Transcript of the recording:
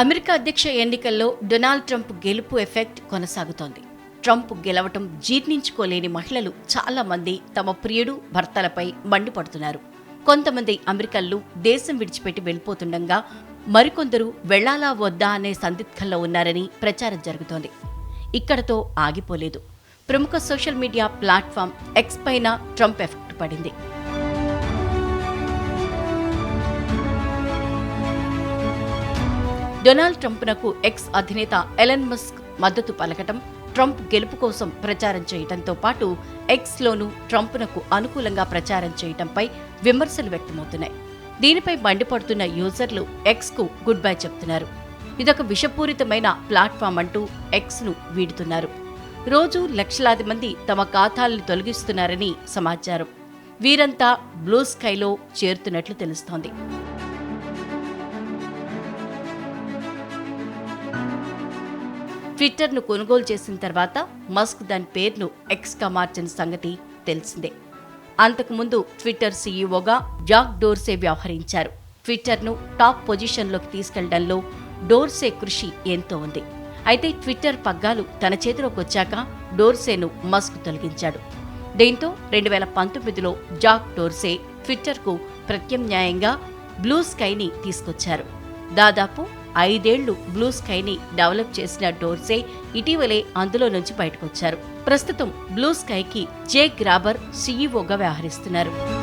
America అధ్యక్ష ఎన్నికల్లో Donald Trump గెలుపు ఎఫెక్ట్ కొనసాగుతోంది. ట్రంప్ గెలవటం జీర్ణించుకోలేని మహిళలు చాలా మంది తమ ప్రియుడు భర్తలపై మండిపడుతున్నారు. కొంతమంది అమెరికన్లు దేశం విడిచిపెట్టి వెళ్ళిపోతుండగా మరికొందరు వెళ్ళాలా వద్దా అనే సందిగ్ధంలో ఉన్నారని ప్రచారం జరుగుతోంది. ఇక్కడతో ఆగిపోలేదు. ప్రముఖ సోషల్ మీడియా ప్లాట్ఫామ్ ఎక్స్ పైన ట్రంప్ ఎఫెక్ట్ పడింది. డొనాల్డ్ ట్రంప్నకు ఎక్స్ అధినేత ఎలన్ మస్క్ మద్దతు పలకటం ట్రంప్ గెలుపు కోసం ప్రచారం చేయటంతో పాటు ఎక్స్లోనూ ట్రంప్నకు అనుకూలంగా ప్రచారం చేయటంపై విమర్శలు వ్యక్తమవుతున్నాయి. దీనిపై మండిపడుతున్న యూజర్లు ఎక్స్కు గుడ్ బై చెప్తున్నారు. ఇదొక విషపూరితమైన ప్లాట్ఫామ్ అంటూ ఎక్స్ను వీడుతున్నారు. రోజు లక్షలాది మంది తమ ఖాతాలను తొలగిస్తున్నారని సమాచారం. వీరంతా బ్లూ స్కైలో చేరుతున్నట్లు తెలుస్తోంది. ట్విట్టర్ను కొనుగోలు చేసిన తర్వాత మస్క్ దాని పేరును ఎక్స్గా మార్చిన సంగతి తెలిసిందే. అంతకుముందు ట్విట్టర్ సీఈఓగా జాక్ డోర్సే వ్యవహరించారు. ట్విట్టర్ను టాప్ పొజిషన్లోకి తీసుకెళ్ళడంలో డోర్సే కృషి ఎంతో ఉంది. అయితే ట్విట్టర్ పగ్గాలు తన చేతిలోకి వచ్చాక డోర్సేను మస్క్ తొలగించాడు. దీంతో రెండు వేల పంతొమ్మిదిలో జాక్ డోర్సే ట్విట్టర్కు ప్రత్యామ్నాయంగా బ్లూ స్కైని తీసుకొచ్చారు. దాదాపు ఐదేళ్ళు బ్లూ స్కైని డెవలప్ చేసిన డోర్సే ఇటీవలే అందులో నుంచి బయటకొచ్చారు. ప్రస్తుతం బ్లూ స్కైకి జే గ్రాబర్ సీఈఓగా వ్యవహరిస్తున్నారు.